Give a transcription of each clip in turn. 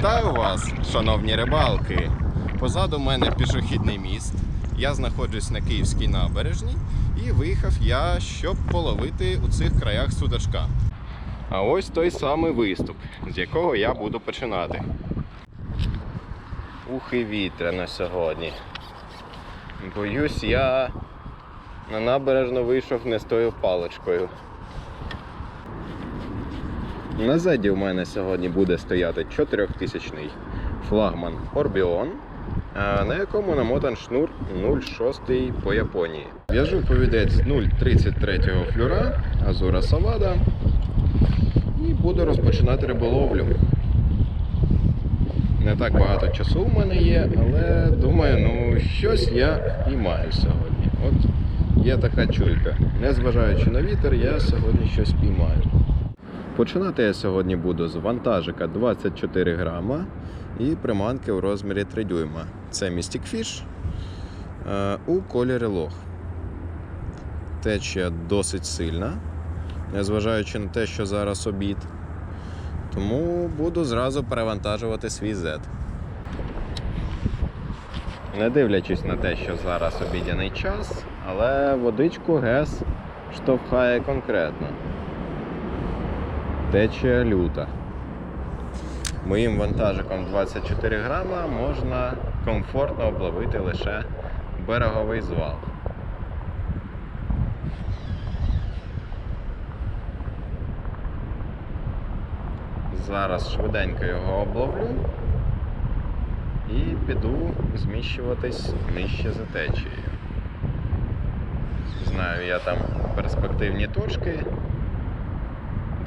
Вітаю вас, шановні рибалки! Позаду мене пішохідний міст. Я знаходжусь на Київській набережній і виїхав я, щоб половити у цих краях судачка. А ось той самий виступ, з якого я буду починати. Ух і вітряно сьогодні. Боюсь, я на набережну вийшов не з тою паличкою. На зеді у мене сьогодні буде стояти 4000-й флагман Orbion, на якому намотан шнур 0,6 по Японії. В'яжу повідець 0,33 флюра Азура Савада і буду розпочинати риболовлю. Не так багато часу в мене є, але думаю, ну щось я піймаю сьогодні. От є така чуйка. Незважаючи на вітер, я сьогодні щось піймаю. Починати я сьогодні буду з вантажика 24 грама і приманки у розмірі 3 дюйма. Це Mystic Fish е, у кольорі лох. Течія досить сильна, незважаючи на те, що зараз обід. Тому буду зразу перевантажувати свій Z. Не дивлячись на те, що зараз обідяний час, але водичку ГЕС штовхає конкретно. Течія люта. Моїм вантажиком 24 грама можна комфортно обловити лише береговий звал. Зараз швиденько його обловлю і піду зміщуватись нижче за течією. Знаю я там перспективні точки,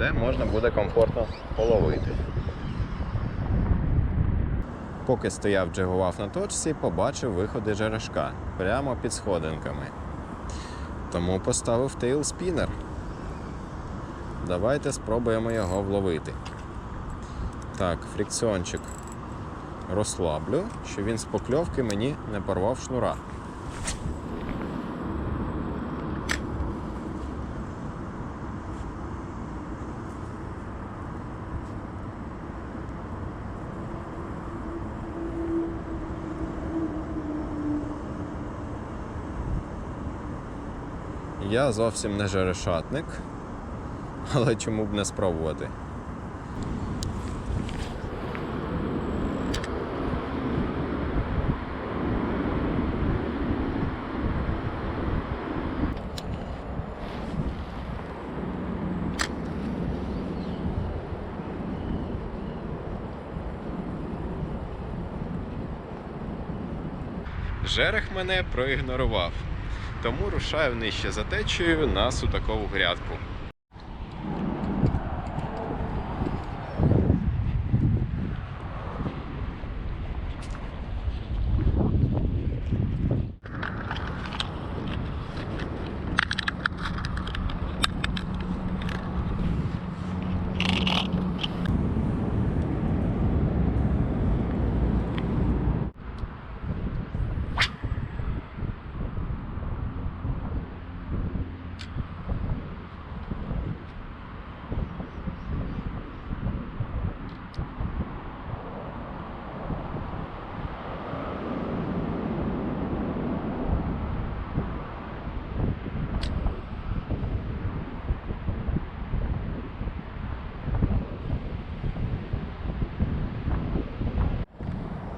де можна буде комфортно половити. Поки стояв джигував на точці, побачив виходи жерешка прямо під сходинками. Тому поставив тейл спінер. Давайте спробуємо його вловити. Так, фрикціончик розслаблю, щоб він з покльовки мені не порвав шнура. Я зовсім не жерешатник, але чому б не спробувати? Жерех мене проігнорував, тому рушаю нижче за течією на сутакову грядку.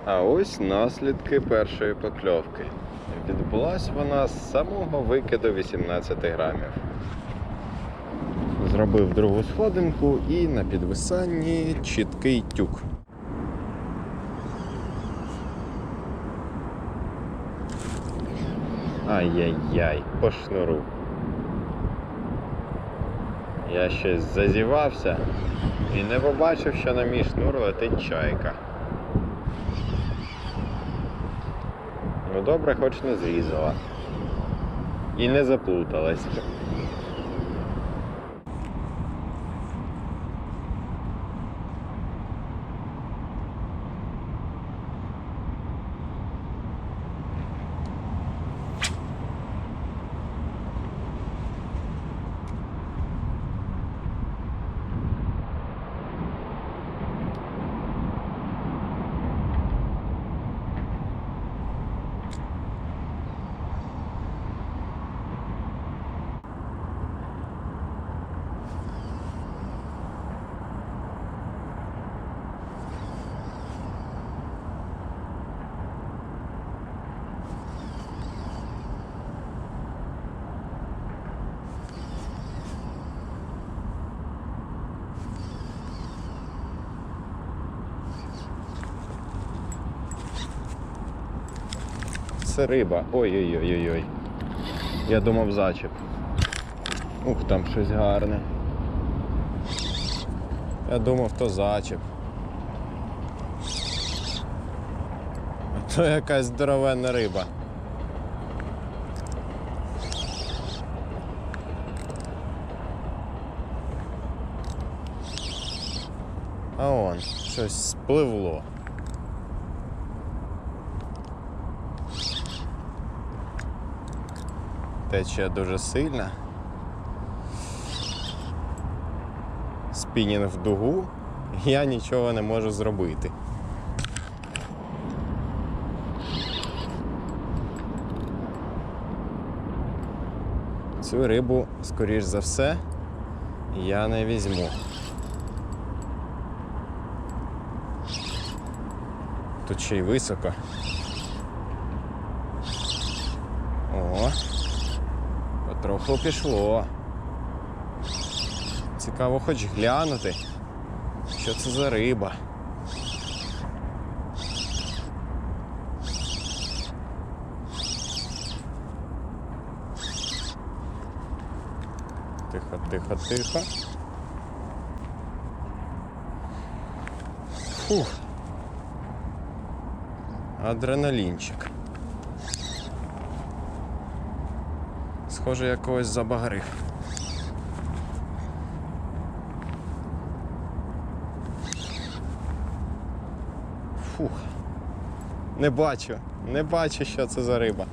А ось наслідки першої покльовки. Відбулась вона з самого викиду 18 грамів. Зробив другу сходинку і на підвисанні чіткий тюк. Ай-яй-яй, по шнуру. Я щось зазівався і не побачив, що на мій шнур летить чайка. Ну добре, хоч не зрізала. І не заплуталась. Це риба. Ой-ой-ой-ой. Я думав зачеп. Ух, там щось гарне. Я думав, то зачеп. А то якась здоровенна риба. А он, щось спливло. Течія дуже сильна. Спінінг в дугу, я нічого не можу зробити. Цю рибу, скоріш за все, я не візьму. Тут ще й високо. О, потроху пішло. Цікаво хоч глянути, що це за риба. Тихо, тихо, тихо. Фух. Адреналінчик. Схоже, я когось забагрив. Фух. Не бачу, не бачу, що це за риба.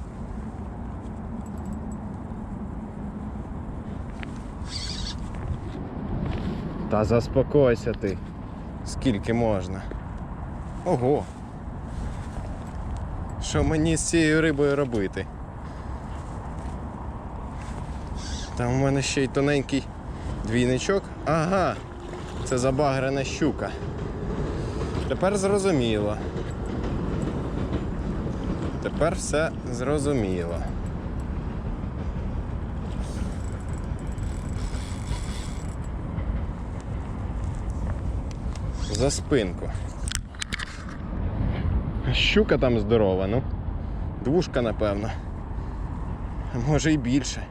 Та заспокойся ти. Скільки можна. Ого. Що мені з цією рибою робити? Там у мене ще й тоненький двійничок. Ага, це забагрена щука. Тепер зрозуміло. Тепер все зрозуміло. За спинку. Щука там здорова, ну. Двушка, напевно. Може і більше.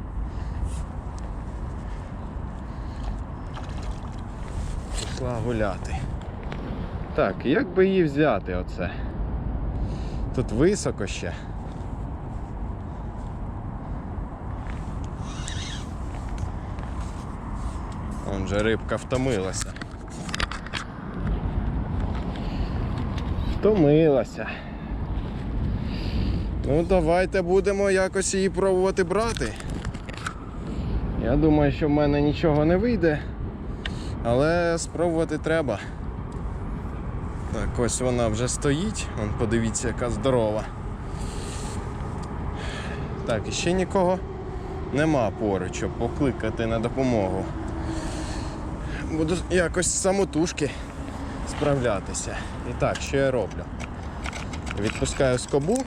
Пішла гуляти. Так, як би її взяти оце? Тут високо ще. Он же рибка втомилася. Втомилася. Ну, давайте будемо якось її пробувати брати. Я думаю, що в мене нічого не вийде, але спробувати треба. Так, ось вона вже стоїть. Вон, подивіться, яка здорова. Так, і ще нікого нема поруч, щоб покликати на допомогу. Буду якось самотужки справлятися. І так, що я роблю? Відпускаю скобу.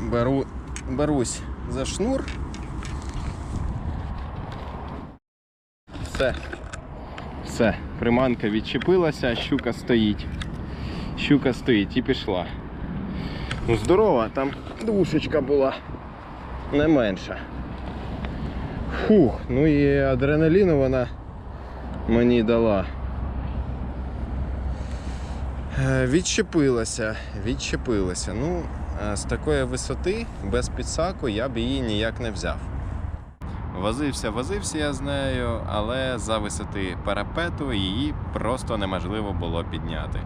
Беру, берусь за шнур. Все. Все, приманка відчепилася, щука стоїть. Щука стоїть і пішла. Ну, здорова, там душечка була не менша. Фух, ну і адреналіну вона мені дала. Е, Відчепилася, відчепилася. Ну, е, з такої висоти, без підсаку, я б її ніяк не взяв. Возився, возився я з нею, але за висоти парапету її просто неможливо було підняти.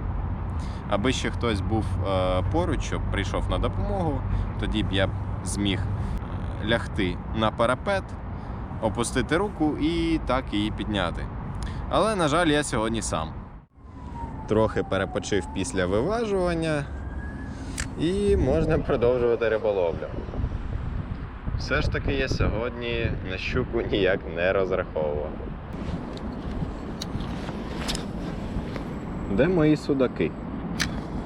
Аби ще хтось був е, поруч, щоб прийшов на допомогу, тоді б я зміг е, лягти на парапет, опустити руку і так її підняти. Але, на жаль, я сьогодні сам. Трохи перепочив після виважування і можна продовжувати риболовлю. Все ж таки я сьогодні на щуку ніяк не розраховував. Де мої судаки?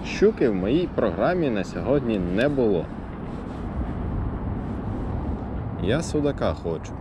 Щуки в моїй програмі на сьогодні не було. Я судака хочу.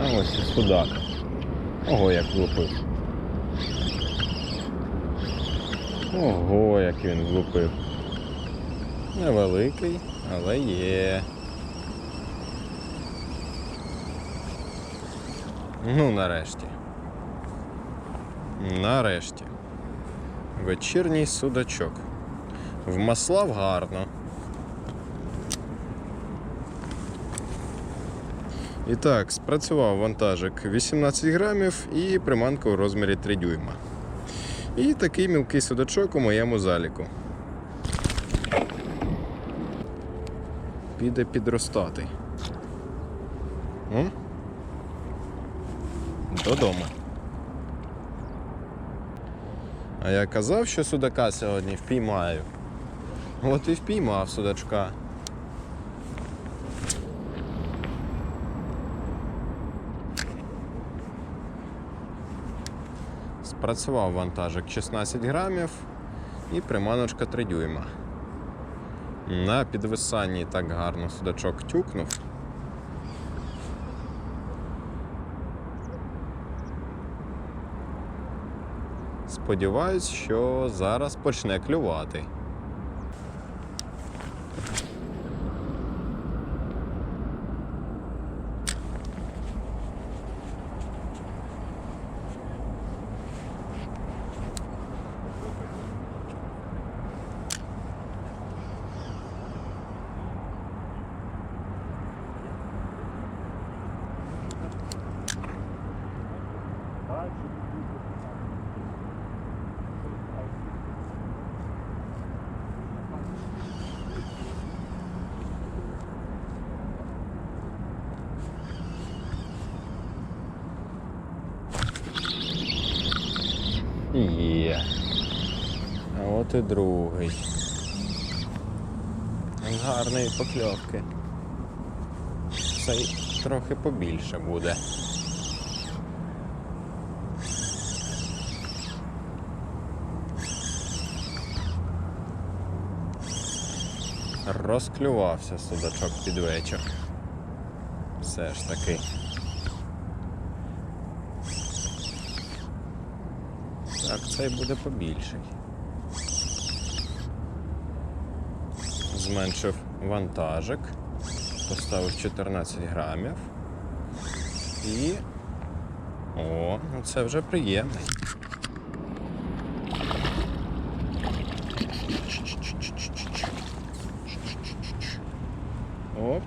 Ось і судак. Ого, як влупив. Ого, як він влупив. Невеликий, але є. Ну, нарешті. Нарешті. Вечірній судачок. Вмаслав гарно. І так, спрацював вантажик 18 грамів і приманка у розмірі 3 дюйма. І такий мілкий судачок у моєму заліку. Піде підростати. Додому. А я казав, що судака сьогодні впіймаю. От і впіймав судачка. Спрацював вантажик 16 грамів і приманочка 3 дюйма. На підвисанні так гарно судачок тюкнув. Сподіваюсь, що зараз почне клювати. Є. А от і другий. Гарної покльовки. Цей трохи побільше буде. Розклювався судачок під вечір. Все ж таки. Так, цей буде побільший. Зменшив вантажик, поставив 14 грамів. І. О, ну це вже приємний. Оп.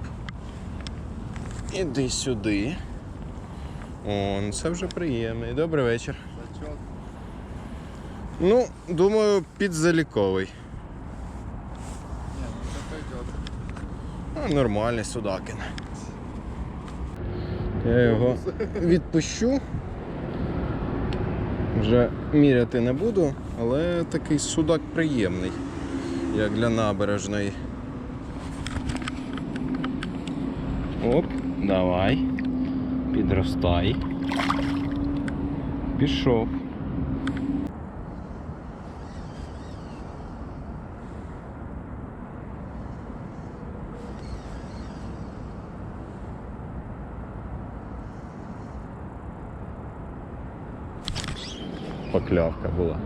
Іди сюди. О, ну це вже приємний. Добрий вечір. Ну, думаю, підзаліковий. Ну, нормальний судакин. Я його відпущу. Вже міряти не буду, але такий судак приємний, як для набережної. Оп, давай. Підростай. Пішов. Поклявка була.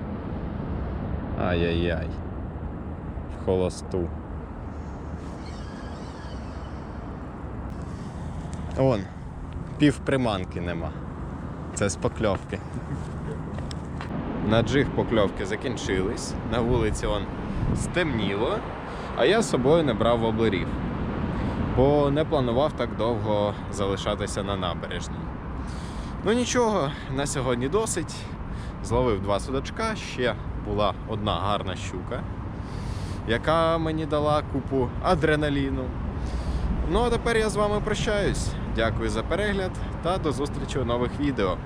Ай-яй-яй. В холосту. Вон, пів приманки нема. Це з покльовки. На джиг покльовки закінчились. На вулиці он стемніло, а я з собою не брав воблерів, бо не планував так довго залишатися на набережній. Ну нічого, на сьогодні досить. Зловив два судачка, ще була одна гарна щука, яка мені дала купу адреналіну. Ну а тепер я з вами прощаюсь. Дякую за перегляд та до зустрічі у нових відео.